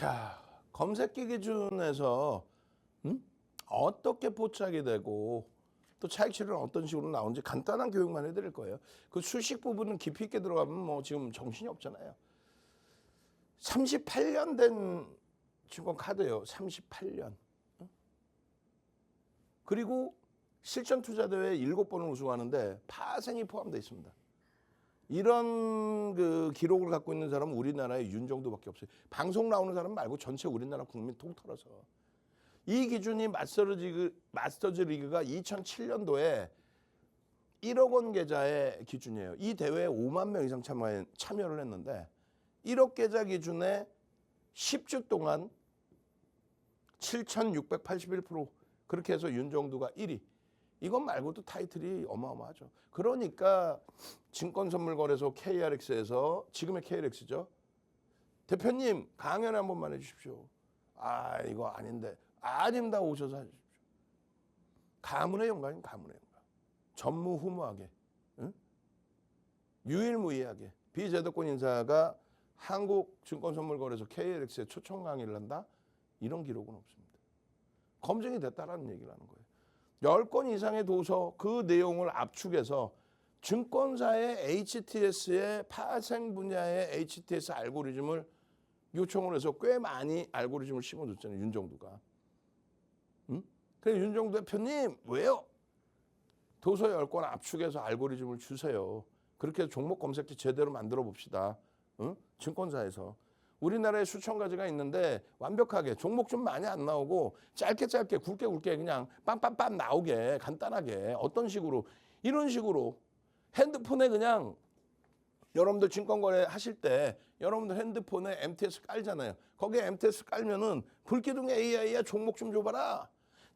자, 검색기 기준에서 음? 어떻게 포착이 되고 또 차익 실현은 어떤 식으로 나오는지 간단한 교육만 해드릴 거예요. 그 수식 부분은 깊이 있게 들어가면 뭐 지금 정신이 없잖아요. 38년 된 증권 카드예요. 38년. 어? 그리고 실전 투자 대회 7번을 우승하는데 파생이 포함되어 있습니다. 이런 그 기록을 갖고 있는 사람은 우리나라에 윤정도밖에 없어요. 방송 나오는 사람 말고 전체 우리나라 국민 통틀어서. 이 기준이 마스터즈 마스터즈 리그가 2007년도에 1억 원 계좌의 기준이에요. 이 대회에 5만 명 이상 참여, 참여를 했는데 1억 계좌 기준에 10주 동안 7,681% 그렇게 해서 윤정두가 1위. 이것 말고도 타이틀이 어마어마하죠. 그러니까 증권선물거래소 KRX에서 지금의 KRX죠. 대표님 강연회 한 번만 해주십시오. 아 이거 아닌데 아닙니다 오셔서 하십시오. 가문의 영광인 가문의 영광. 전무후무하게 응? 유일무이하게 비제도권 인사가 한국증권선물거래소 KLX에 초청 강의를 한다 이런 기록은 없습니다. 검증이 됐다라는 얘기를 하는 거예요. 10건 이상의 도서 그 내용을 압축해서 증권사의 HTS의 파생 분야의 HTS 알고리즘을 요청을 해서 꽤 많이 알고리즘을 심어줬잖아요. 윤정두가. 응? 그래 윤정두 대표님 왜요? 도서 10권 압축해서 알고리즘을 주세요. 그렇게 해서 종목 검색지 제대로 만들어 봅시다. 응? 증권사에서. 우리나라에 수천 가지가 있는데 완벽하게 종목 좀 많이 안 나오고 짧게 짧게 굵게 굵게 그냥 빰빰빰 나오게 간단하게 어떤 식으로 이런 식으로 핸드폰에 그냥 여러분들 증권거래 하실 때 여러분들 핸드폰에 MTS 깔잖아요. 거기에 MTS 깔면은 불기둥 AI야 종목 좀 줘봐라.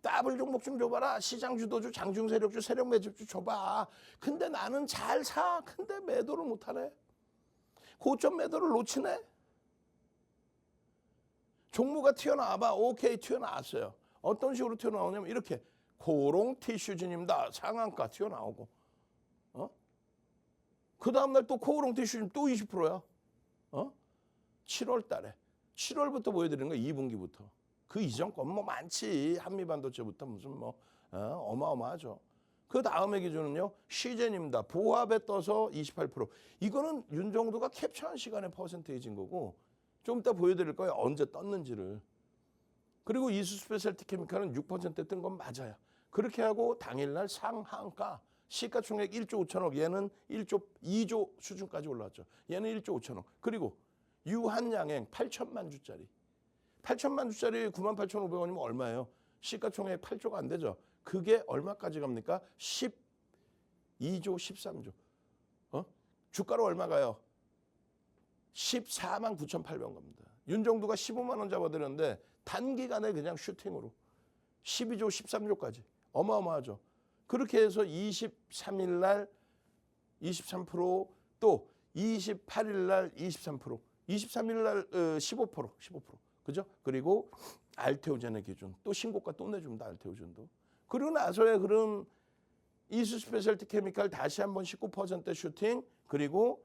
더블 종목 좀 줘봐라. 시장 주도주, 장중 세력주, 세력 매집주 줘봐. 근데 나는 잘 사. 근데 매도를 못하네. 고점 매도를 놓치네. 종무가 튀어나와봐. 오케이, 튀어나왔어요. 어떤 식으로 튀어나오냐면 이렇게 고롱 티슈진입니다. 상한가 튀어나오고. 어? 그 다음날 또 코오롱 티슈진 또 20%야. 어? 7월 달에. 7월부터 보여드리는 거야. 2분기부터. 그 이전 건 뭐 많지. 한미반도체부터 무슨 뭐 어? 어마어마하죠. 그 다음에 기준은요. 시젠입니다. 보합에 떠서 28%. 이거는 윤정도가 캡처한 시간의 퍼센테이지인 거고 좀 이따 보여드릴 거예요. 언제 떴는지를. 그리고 이수 스페셜티 케미칼은 6%뜬 건 맞아요. 그렇게 하고 당일날 상한가 시가총액 1조 5천억 얘는 1조 2조 수준까지 올라왔죠. 얘는 1조 5천억. 그리고 유한양행 8천만 주짜리. 8천만 주짜리 9만 8,500원이면 얼마예요? 시가총액 8조가 안 되죠. 그게 얼마까지 갑니까? 12조 13조. 어? 주가로 얼마 가요? 14만 9,800원 갑니다. 윤정두가 15만 원 잡아드렸는데 단기간에 그냥 슈팅으로 12조 13조까지 어마어마하죠. 그렇게 해서 23일 날 23%또 28일 날 23%, 23일 날 15%, 15%. 그죠? 그리고 알테오젠의 기준 또 신고가 또 내줍니다. 알테오젠도. 그리고 나서의 그런 이수 스페셜티 케미칼 다시 한번 19% 슈팅 그리고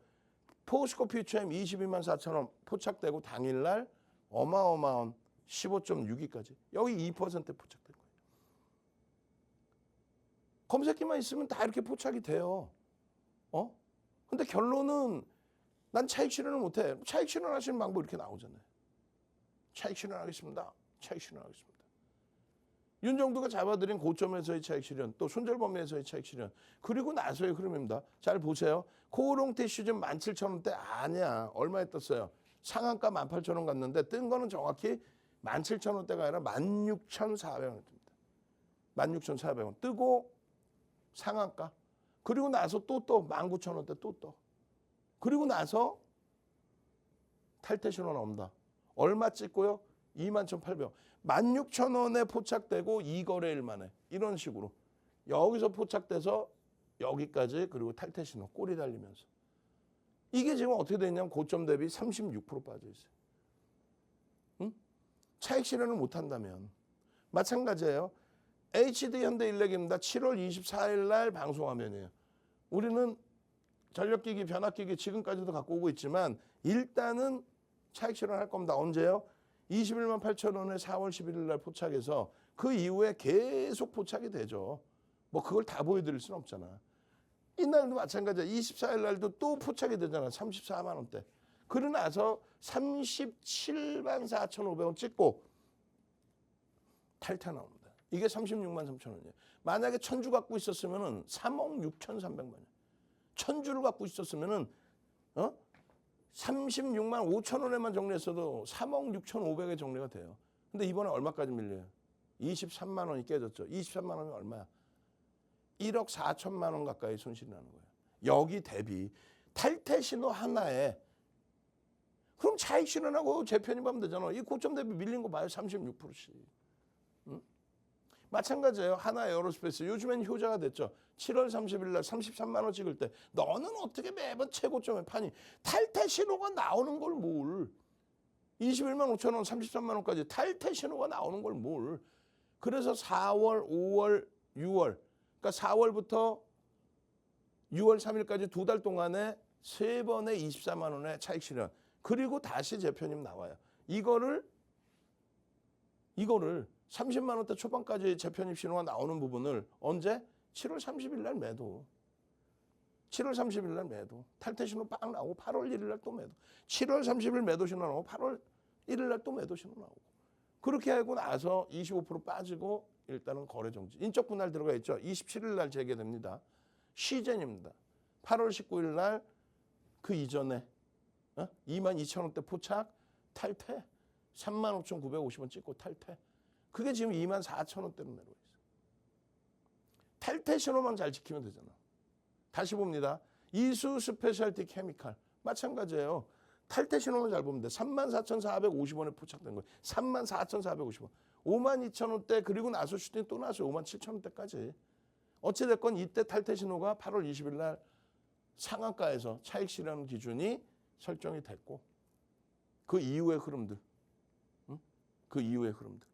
포스코 퓨처엠 22만 4천 원 포착되고 당일날 어마어마한 15.62까지 여기 2% 포착된 거예요. 검색기만 있으면 다 이렇게 포착이 돼요. 어? 근데 결론은 난 차익 실현을 못해. 차익 실현하시는 방법 이렇게 나오잖아요. 차익 실현하겠습니다. 차익 실현하겠습니다. 윤정두가 잡아들인 고점에서의 차익 실현, 또 손절범위에서의 차익 실현, 그리고 나서의 흐름입니다. 잘 보세요. 코오롱 티슈즘 17,000원대 아니야. 얼마에 떴어요? 상한가 18,000원 갔는데 뜬 거는 정확히 17,000원대가 아니라 16,400원 뜹니다. 16,400원 뜨고 상한가. 그리고 나서 또 떠. 19,000원대 또 떠. 그리고 나서 탈퇴 신호 나옵니다. 얼마 찍고요? 21,800원. 16,000원에 포착되고 2거래일 만에 이런 식으로 여기서 포착돼서 여기까지 그리고 탈퇴 신호 꼬리 달리면서 이게 지금 어떻게 됐냐면 고점 대비 36% 빠져 있어요. 응? 차익 실현을 못 한다면 마찬가지예요. HD 현대 일렉입니다. 7월 24일 날 방송 화면이에요. 우리는 전력기기, 변압기기 지금까지도 갖고 오고 있지만 일단은 차익 실현할 겁니다. 언제요? 21만 8천 원에 4월 11일 날 포착해서 그 이후에 계속 포착이 되죠. 뭐 그걸 다 보여드릴 수는 없잖아. 이날도 마찬가지야. 24일 날도 또 포착이 되잖아. 34만 원대. 그러고 나서 37만 4천5백원 찍고 탈퇴 나옵니다. 이게 36만 3천 원이에요. 만약에 천주 갖고 있었으면은 3억 6천 3백만 원. 천주를 갖고 있었으면은 어? 36만 5천 원에만 정리했어도 3억 6천 5백에 정리가 돼요. 근데 이번에 얼마까지 밀려요? 23만 원이 깨졌죠. 23만 원이 얼마야? 1억 4천만 원 가까이 손실이 나는 거예요. 여기 대비 탈퇴 신호 하나에 그럼 차익 실현하고 재편입하면 되잖아. 이 고점 대비 밀린 거 봐요. 36%씩. 응? 마찬가지예요. 하나 에어로스페이스. 요즘엔 효자가 됐죠. 7월 30일 날 33만 원 찍을 때 너는 어떻게 매번 최고점에 파니? 탈퇴 신호가 나오는 걸 뭘? 21만 5천 원, 33만 원까지 탈퇴 신호가 나오는 걸 뭘? 그래서 4월, 5월, 6월 그러니까 4월부터 6월 3일까지 두 달 동안에 세 번의 24만 원의 차익 실현. 그리고 다시 재편임 나와요. 이거를 이거를 30만 원대 초반까지 재편입 신호가 나오는 부분을 언제? 7월 30일 날 매도. 7월 30일 날 매도. 탈퇴 신호 빵 나오고 8월 1일 날 또 매도. 7월 30일 매도 신호 나오고 8월 1일 날 또 매도 신호 나오고. 그렇게 하고 나서 25% 빠지고 일단은 거래 정지. 인적 분할 들어가 있죠. 27일 날 재개됩니다. 시즌입니다. 8월 19일 날 그 이전에 어? 2만 2천 원대 포착 탈퇴 3만 5천 950원 찍고 탈퇴. 그게 지금 2만 4천 원대로 내려와 있어. 탈퇴 신호만 잘 지키면 되잖아. 다시 봅니다. 이수 스페셜티 케미칼 마찬가지예요. 탈퇴 신호만 잘 보면 돼. 34,450원에 포착된 거예요. 34,450원. 5만 2천 원대 그리고 나서 슈팅 또 나서 5만 7천 원대까지. 어찌됐건 이때 탈퇴 신호가 8월 20일 날 상한가에서 차익 실현 기준이 설정이 됐고 그 이후의 흐름들. 응? 그 이후의 흐름들.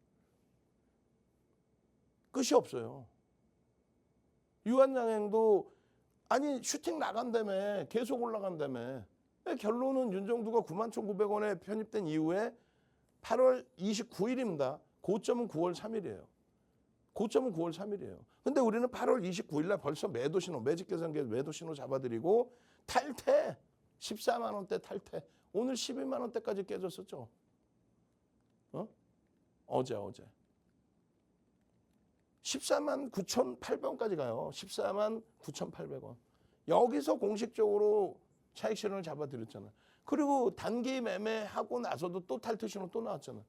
끝이 없어요. 유한양행도 아니 슈팅 나간다며 계속 올라간다며 결론은 윤정두가 9만 1,900원에 편입된 이후에 8월 29일입니다. 고점은 9월 3일이에요. 고점은 9월 3일이에요. 근데 우리는 8월 29일 날 벌써 매도 신호, 매직 계산기에서 매도 신호 잡아드리고 탈퇴 14만 원대 탈퇴. 오늘 12만 원대까지 깨졌었죠. 어? 어제 어제. 14만 9,800원까지 가요. 14만 9,800원. 여기서 공식적으로 차익 실현을 잡아드렸잖아. 그리고 단기 매매하고 나서도 또 탈퇴 신호 또 나왔잖아.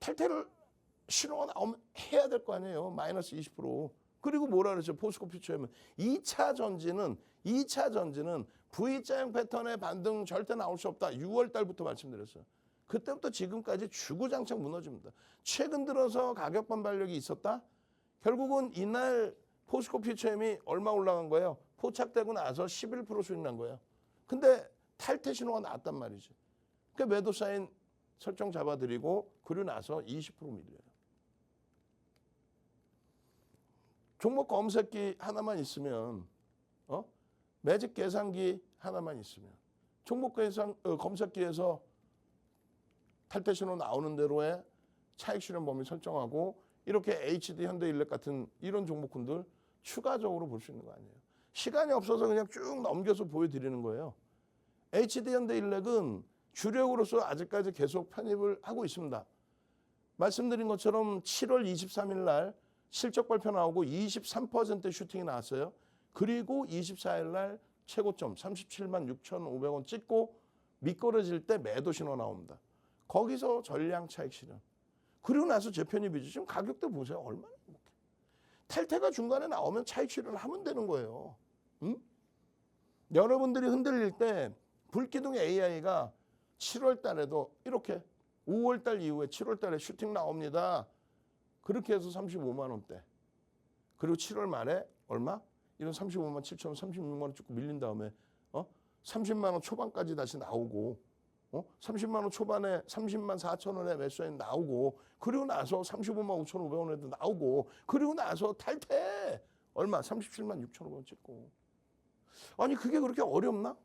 탈퇴를 신호가 나오면 해야 될 거 아니에요. 마이너스 20%. 그리고 뭐라 그랬죠? 포스코 퓨처에는 2차 전지는 2차 전지는 V자형 패턴의 반등 절대 나올 수 없다. 6월 달부터 말씀드렸어요. 그때부터 지금까지 주구장창 무너집니다. 최근 들어서 가격 반발력이 있었다. 결국은 이날 포스코 퓨처엠이 얼마 올라간 거예요? 포착되고 나서 11% 수익 난 거예요. 근데 탈퇴 신호가 나왔단 말이지. 그 매도 사인 설정 잡아드리고 그리고 나서 20% 밀려요. 종목 검색기 하나만 있으면 어? 매직 계산기 하나만 있으면 종목 계산 어, 검색기에서 탈퇴 신호 나오는 대로의 차익 실현 범위 설정하고 이렇게 HD 현대일렉 같은 이런 종목군들 추가적으로 볼 수 있는 거 아니에요. 시간이 없어서 그냥 쭉 넘겨서 보여드리는 거예요. HD 현대일렉은 주력으로서 아직까지 계속 편입을 하고 있습니다. 말씀드린 것처럼 7월 23일 날 실적 발표 나오고 23% 슈팅이 나왔어요. 그리고 24일 날 최고점 37만 6,500원 찍고 미끄러질 때 매도 신호 나옵니다. 거기서 전량 차익 실현. 그리고 나서 재편입이죠. 지금 가격대 보세요. 얼마나 행복해. 탈퇴가 중간에 나오면 차익 실현을 하면 되는 거예요. 응? 여러분들이 흔들릴 때 불기둥 AI가 7월 달에도 이렇게 5월 달 이후에 7월 달에 슈팅 나옵니다. 그렇게 해서 35만 원대. 그리고 7월 말에 얼마? 이런 35만 7천 원, 36만 원 찍고 밀린 다음에 어? 30만 원 초반까지 다시 나오고 어? 30만 원 초반에 30만 4천 원에 매수인 나오고 그리고 나서 35만 5천 5백 원에도 나오고 그리고 나서 탈퇴 얼마? 37만 6천 원 찍고 아니 그게 그렇게 어렵나?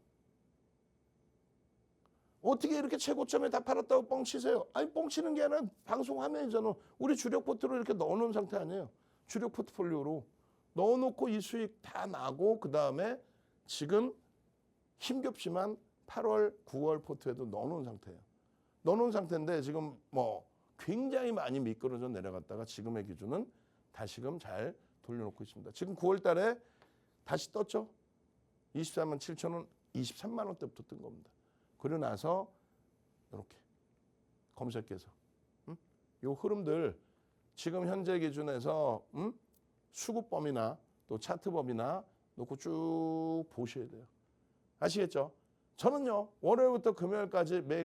어떻게 이렇게 최고점에 다 팔았다고 뻥치세요? 아니 뻥치는 게 아니라 방송 화면이잖아. 우리 주력 포트로 이렇게 넣어놓은 상태 아니에요. 주력 포트폴리오로 넣어놓고 이 수익 다 나고 그 다음에 지금 힘겹지만 8월, 9월 포트에도 넣어놓은 상태예요. 넣어놓은 상태인데 지금 뭐 굉장히 많이 미끄러져 내려갔다가 지금의 기준은 다시금 잘 돌려놓고 있습니다. 지금 9월 달에 다시 떴죠. 24만 7천 원, 23만 원대부터 뜬 겁니다. 그러고 나서 이렇게 검색해서 음? 요 흐름들 지금 현재 기준에서 음? 수급범이나 또 차트범이나 놓고 쭉 보셔야 돼요. 아시겠죠? 저는요 월요일부터 금요일까지 매